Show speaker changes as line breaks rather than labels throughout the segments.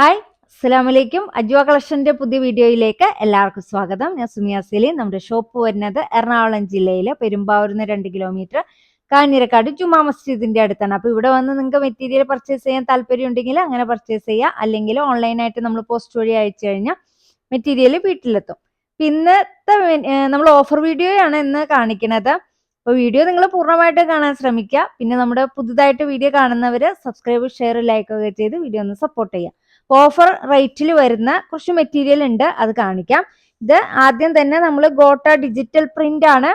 Hi അസ്സലാമലൈക്കും. അജ്വ കളക്ഷന്റെ പുതിയ വീഡിയോയിലേക്ക് എല്ലാവർക്കും സ്വാഗതം. ഞാൻ സുമിയ സലീം. നമ്മുടെ ഷോപ്പ് വരുന്നത് എറണാകുളം ജില്ലയിലെ പെരുമ്പാവൂരിന്ന് രണ്ട് കിലോമീറ്റർ കാഞ്ഞിരക്കാട് ജുമാ മസ്ജിദിന്റെ അടുത്താണ്. അപ്പോൾ ഇവിടെ വന്ന് നിങ്ങൾക്ക് മെറ്റീരിയൽ പർച്ചേസ് ചെയ്യാൻ താല്പര്യം ഉണ്ടെങ്കിൽ അങ്ങനെ പർച്ചേസ് ചെയ്യുക അല്ലെങ്കിൽ ഓൺലൈനായിട്ട് നമ്മൾ പോസ്റ്റ് വഴി അയച്ചു കഴിഞ്ഞാൽ മെറ്റീരിയൽ വീട്ടിലെത്തും. ഇന്നത്തെ നമ്മൾ ഓഫർ വീഡിയോയാണ് ഇന്ന് കാണിക്കുന്നത്. അപ്പോൾ വീഡിയോ നിങ്ങൾ പൂർണമായിട്ട് കാണാൻ ശ്രമിക്കുക. പിന്നെ നമ്മുടെ പുതുതായിട്ട് വീഡിയോ കാണുന്നവർ സബ്സ്ക്രൈബ് ഷെയർ ലൈക്ക് ഒക്കെ ചെയ്ത് വീഡിയോ ഒന്ന് സപ്പോർട്ട് ചെയ്യുക. ഓഫർ റേറ്റിൽ വരുന്ന കുറച്ച് മെറ്റീരിയൽ ഉണ്ട് അത് കാണിക്കാം. ഇത് ആദ്യം തന്നെ നമ്മൾ ഗോട്ട ഡിജിറ്റൽ പ്രിന്റ് ആണ്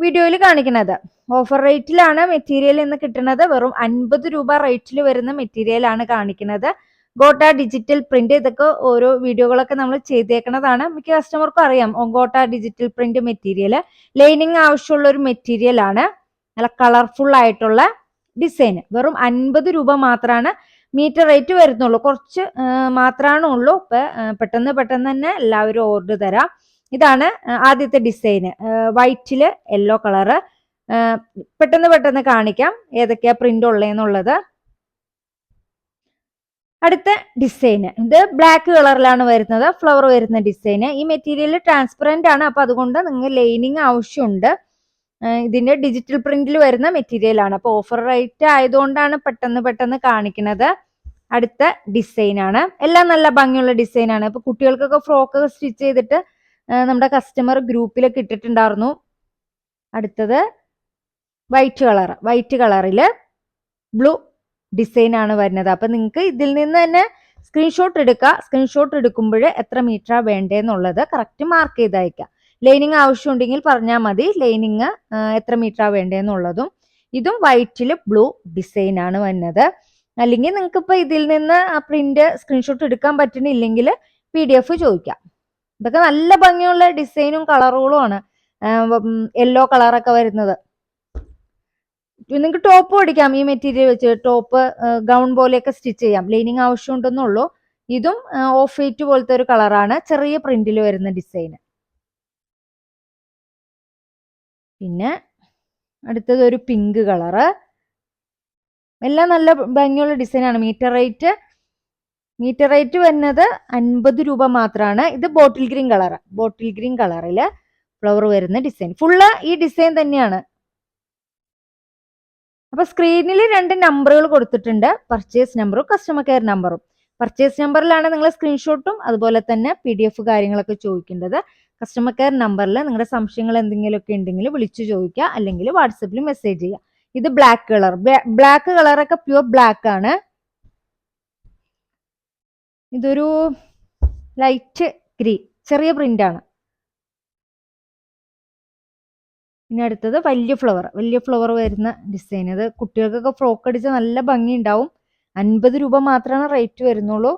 വീഡിയോയിൽ കാണിക്കുന്നത്. ഓഫർ റേറ്റിലാണ് മെറ്റീരിയൽ ഇന്ന് കിട്ടുന്നത്. വെറും അൻപത് രൂപ റേറ്റിൽ വരുന്ന മെറ്റീരിയൽ ആണ് കാണിക്കുന്നത്. ഗോട്ട ഡിജിറ്റൽ പ്രിന്റ് ഇതൊക്കെ ഓരോ വീഡിയോകളൊക്കെ നമ്മൾ ചെയ്തേക്കുന്നതാണ് മിക്ക കസ്റ്റമർക്കും അറിയാം ഗോട്ട ഡിജിറ്റൽ പ്രിന്റ് മെറ്റീരിയൽ ലൈനിങ് ആവശ്യമുള്ള ഒരു മെറ്റീരിയൽ ആണ്. നല്ല കളർഫുൾ ആയിട്ടുള്ള ഡിസൈൻ വെറും അൻപത് രൂപ മാത്രമാണ് മീറ്റർ റേറ്റ് വരുന്നുള്ളൂ. കുറച്ച് മാത്രമാണ് ഉള്ളൂ. ഇപ്പൊ പെട്ടെന്ന് പെട്ടെന്ന് തന്നെ എല്ലാവരും ഓർഡർ തരാം. ഇതാണ് ആദ്യത്തെ ഡിസൈന് വൈറ്റിൽ യെല്ലോ കളറ് പെട്ടെന്ന് പെട്ടെന്ന് കാണിക്കാം ഏതൊക്കെയാ പ്രിന്റ് ഉള്ളതെന്നുള്ളത് അടുത്ത ഡിസൈന് ഇത് ബ്ലാക്ക് കളറിലാണ് വരുന്നത്. ഫ്ലവർ വരുന്ന ഡിസൈന് ഈ മെറ്റീരിയൽ ട്രാൻസ്പെറന്റ് ആണ്. അപ്പൊ അതുകൊണ്ട് നിങ്ങൾ ലൈനിങ് ആവശ്യമുണ്ട്. ഇതിന്റെ ഡിജിറ്റൽ പ്രിന്റിൽ വരുന്ന മെറ്റീരിയൽ ആണ്. അപ്പൊ ഓഫർ റേറ്റ് ആയതുകൊണ്ടാണ് പെട്ടെന്ന് പെട്ടെന്ന് കാണിക്കുന്നത്. അടുത്ത ഡിസൈൻ ആണ്. എല്ലാം നല്ല ഭംഗിയുള്ള ഡിസൈൻ ആണ്. ഇപ്പൊ കുട്ടികൾക്കൊക്കെ ഫ്രോക്ക് സ്റ്റിച്ച് ചെയ്തിട്ട് നമ്മുടെ കസ്റ്റമർ ഗ്രൂപ്പിലൊക്കെ ഇട്ടിട്ടുണ്ടായിരുന്നു അടുത്തത് വൈറ്റ് കളർ വൈറ്റ് കളറിൽ ബ്ലൂ ഡിസൈൻ ആണ് വരുന്നത്. അപ്പൊ നിങ്ങൾക്ക് ഇതിൽ നിന്ന് തന്നെ സ്ക്രീൻഷോട്ട് എടുക്കുക സ്ക്രീൻഷോട്ട് എടുക്കുമ്പോൾ എത്ര മീറ്ററാണ് വേണ്ടതെന്നുള്ളത് കറക്റ്റ് മാർക്ക് ചെയ്ത് അയക്കുക ലൈനിങ് ആവശ്യമുണ്ടെങ്കിൽ പറഞ്ഞാൽ മതി. ലൈനിങ് എത്ര മീറ്ററാ വേണ്ടതെന്നുള്ളതും ഇതും വൈറ്റിൽ ബ്ലൂ ഡിസൈൻ ആണ് വന്നത്. അല്ലെങ്കിൽ നിങ്ങൾക്ക് ഇപ്പൊ ഇതിൽ നിന്ന് ആ പ്രിന്റ് സ്ക്രീൻഷോട്ട് എടുക്കാൻ പറ്റുന്നില്ലെങ്കിൽ പി ഡി എഫ് ചോദിക്കാം. ഇതൊക്കെ നല്ല ഭംഗിയുള്ള ഡിസൈനും കളറുകളും ആണ്. യെല്ലോ കളറൊക്കെ വരുന്നത്. നിങ്ങൾക്ക് ടോപ്പ് പഠിക്കാം ഈ മെറ്റീരിയൽ വെച്ച് ടോപ്പ് ഗൗൺ പോലെയൊക്കെ സ്റ്റിച്ച് ചെയ്യാം. ലൈനിങ് ആവശ്യമുണ്ടെന്നുള്ളൂ. ഇതും ഓഫ് വൈറ്റ് പോലത്തെ ഒരു കളറാണ് ചെറിയ പ്രിന്റിൽ വരുന്ന ഡിസൈൻ പിന്നെ അടുത്തത് ഒരു പിങ്ക് കളറ് എല്ലാം നല്ല ഭംഗിയുള്ള ഡിസൈനാണ് മീറ്റർ റേറ്റ് മീറ്റർ റേറ്റ് വരുന്നത് അൻപത് രൂപ മാത്രമാണ് ഇത് bottle green colour bottle green കളറിൽ ഫ്ലവർ വരുന്ന ഡിസൈൻ ഫുള്ള് ഈ ഡിസൈൻ തന്നെയാണ്. അപ്പൊ സ്ക്രീനിൽ രണ്ട് നമ്പറുകൾ കൊടുത്തിട്ടുണ്ട്. പർച്ചേസ് നമ്പറും കസ്റ്റമർ കെയർ നമ്പറും പർച്ചേസ് നമ്പറിലാണ് നിങ്ങൾ സ്ക്രീൻഷോട്ടും അതുപോലെ തന്നെ പി ഡി എഫ് കാര്യങ്ങളൊക്കെ ചോദിക്കേണ്ടത്. കസ്റ്റമർ കെയർ നമ്പറിൽ നിങ്ങളുടെ സംശയങ്ങൾ എന്തെങ്കിലുമൊക്കെ ഉണ്ടെങ്കിൽ വിളിച്ചു ചോദിക്കുക അല്ലെങ്കിൽ വാട്സപ്പിൽ മെസ്സേജ് ചെയ്യുക ഇത് ബ്ലാക്ക് കളർ ബ്ലാക്ക് കളറൊക്കെ പ്യുവർ ബ്ലാക്ക് ആണ്. ഇതൊരു ലൈറ്റ് ഗ്രീൻ ചെറിയ പ്രിന്റ് ആണ്. പിന്നെ അടുത്തത് വലിയ ഫ്ലവർ വലിയ ഫ്ലവർ വരുന്ന ഡിസൈൻ ഇത് കുട്ടികൾക്കൊക്കെ ഫ്രോക്ക് അടിച്ച നല്ല ഭംഗി ഉണ്ടാവും അൻപത് രൂപ മാത്രമാണ് റേറ്റ് വരുന്നുള്ളൂ.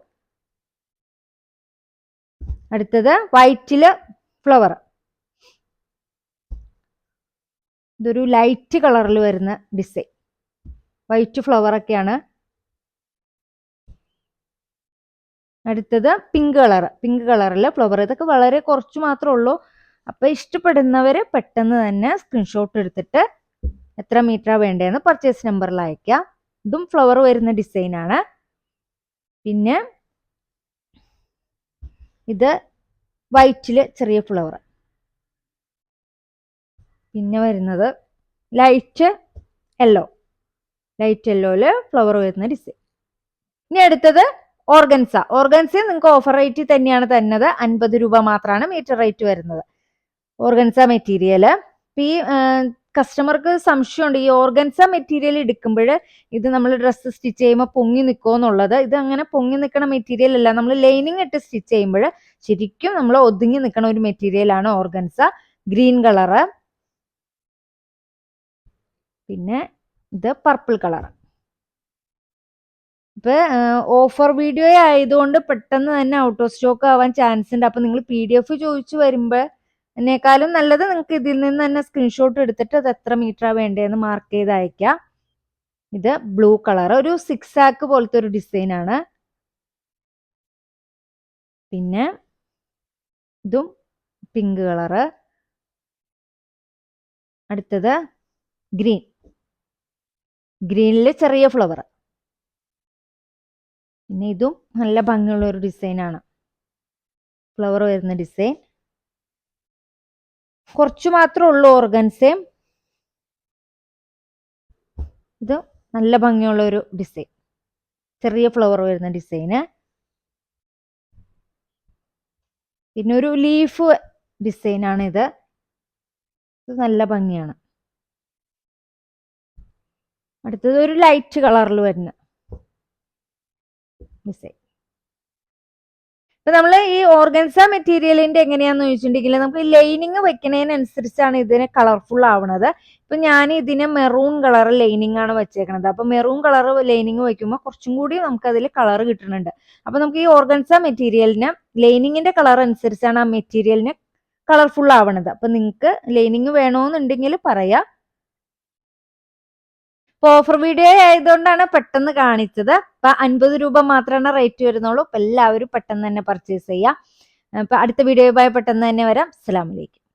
അടുത്തത് വൈറ്റിൽ ഫ്ലവർ ഇതൊരു ലൈറ്റ് കളറിൽ വരുന്ന ഡിസൈൻ വൈറ്റ് ഫ്ലവർ ഒക്കെയാണ്. അടുത്തത് പിങ്ക് കളർ പിങ്ക് കളറിൽ ഫ്ലവർ ഇതൊക്കെ വളരെ കുറച്ച് മാത്രമേ ഉള്ളൂ. അപ്പൊ ഇഷ്ടപ്പെടുന്നവർ പെട്ടെന്ന് തന്നെ സ്ക്രീൻഷോട്ട് എടുത്തിട്ട് എത്ര മീറ്ററാണ് വേണ്ടതെന്ന് പർച്ചേസ് നമ്പറിൽ അയക്കാം ഇതും ഫ്ലവർ വരുന്ന ഡിസൈൻ ആണ്. പിന്നെ ഇത് വൈറ്റിൽ ചെറിയ ഫ്ലവർ പിന്നെ വരുന്നത് ലൈറ്റ് യെല്ലോ ലൈറ്റ് യെല്ലോയിൽ ഫ്ലവർ വരുന്ന ഡിസൈൻ ഇനി അടുത്തത് ഓർഗൻസ ഓർഗൻസ നിങ്ങൾക്ക് ഓഫർ റേറ്റ് തന്നെയാണ് തന്നത്. അൻപത് രൂപ മാത്രമാണ് മീറ്റർ റേറ്റ് വരുന്നത്. ഓർഗൻസ മെറ്റീരിയൽ ഈ കസ്റ്റമർക്ക് സംശയമുണ്ട്. ഈ ഓർഗൻസ മെറ്റീരിയൽ എടുക്കുമ്പോൾ ഇത് നമ്മൾ ഡ്രസ്സ് സ്റ്റിച്ച് ചെയ്യുമ്പോൾ പൊങ്ങി നിൽക്കുമോ എന്നുള്ളത്. ഇത് അങ്ങനെ പൊങ്ങി നിൽക്കുന്ന മെറ്റീരിയൽ അല്ല. നമ്മൾ ലൈനിങ് ഇട്ട് സ്റ്റിച്ച് ചെയ്യുമ്പോൾ ശരിക്കും നമ്മൾ ഒതുങ്ങി നിൽക്കുന്ന ഒരു മെറ്റീരിയലാണ് ഓർഗൻസ ഗ്രീൻ കളറ് പിന്നെ ഇത് പർപ്പിൾ കളർ ഇപ്പൊ ഓഫർ വീഡിയോ ആയതുകൊണ്ട് പെട്ടെന്ന് തന്നെ ഔട്ട് ഓഫ് സ്റ്റോക്ക് ആവാൻ ചാൻസ് ഉണ്ട്. അപ്പൊ നിങ്ങൾ പി ഡി എഫ് ചോദിച്ചു വരുമ്പോൾ എന്നേക്കാളും നല്ലത് നിങ്ങൾക്ക് ഇതിൽ നിന്ന് തന്നെ സ്ക്രീൻഷോട്ട് എടുത്തിട്ട് അത് എത്ര മീറ്ററാ വേണ്ടതെന്ന് മാർക്ക് ചെയ്ത് അയക്കാം ഇത് ബ്ലൂ കളർ ഒരു സിക്സ് ആക്ക് പോലത്തെ ഒരു ഡിസൈൻ ആണ്. പിന്നെ ഇതും പിങ്ക് കളറ് അടുത്തത് ഗ്രീൻ ഗ്രീനിൽ ചെറിയ ഫ്ലവർ പിന്നെ ഇതും നല്ല ഭംഗിയുള്ള ഒരു ഡിസൈനാണ് ഫ്ലവർ വരുന്ന ഡിസൈൻ കുറച്ച് മാത്രമേ ഉള്ളൂ ഓർഗൻസ്. ഇത് നല്ല ഭംഗിയുള്ള ഒരു ഡിസൈൻ. ചെറിയ ഫ്ലവർ വരുന്ന ഡിസൈന് പിന്നെ ഒരു ലീഫ് ഡിസൈനാണ് ഇത്. ഇത് നല്ല ഭംഗിയാണ്. അടുത്തത് ഒരു ലൈറ്റ് കളറിൽ വരുന്ന ഡിസൈൻ. ഇപ്പൊ നമ്മൾ ഈ ഓർഗൻസ മെറ്റീരിയലിന്റെ എങ്ങനെയാന്ന് ചോദിച്ചിട്ടുണ്ടെങ്കിൽ നമുക്ക് ലൈനിങ് വെക്കുന്നതിനനുസരിച്ചാണ് ഇതിന് കളർഫുൾ ആവുന്നത് ഇപ്പൊ ഞാൻ ഇതിന് മെറൂൺ കളർ ലൈനിങ് ആണ് വെച്ചേക്കുന്നത് അപ്പൊ മെറൂൺ കളർ ലൈനിങ് വെക്കുമ്പോൾ കുറച്ചും കൂടി നമുക്ക് അതിൽ കളർ കിട്ടുന്നുണ്ട് അപ്പൊ നമുക്ക് ഈ ഓർഗൻസ മെറ്റീരിയലിന് ലൈനിങ്ങിന്റെ കളർ അനുസരിച്ചാണ് ആ മെറ്റീരിയലിന് കളർഫുൾ ആവണത്. അപ്പൊ നിങ്ങൾക്ക് ലൈനിങ് വേണോന്നുണ്ടെങ്കിൽ പറയാ. ഓഫർ വീഡിയോ ആയതുകൊണ്ടാണ് പെട്ടെന്ന് കാണിച്ചത്. അപ്പൊ അൻപത് രൂപ മാത്രമാണ് റേറ്റ് വരുന്നുള്ളൂ. അപ്പൊ എല്ലാവരും പെട്ടെന്ന് തന്നെ പർച്ചേസ് ചെയ്യാം. അപ്പൊ അടുത്ത വീഡിയോയുമായി പെട്ടെന്ന് തന്നെ വരാം. അസ്സലാമലൈക്കും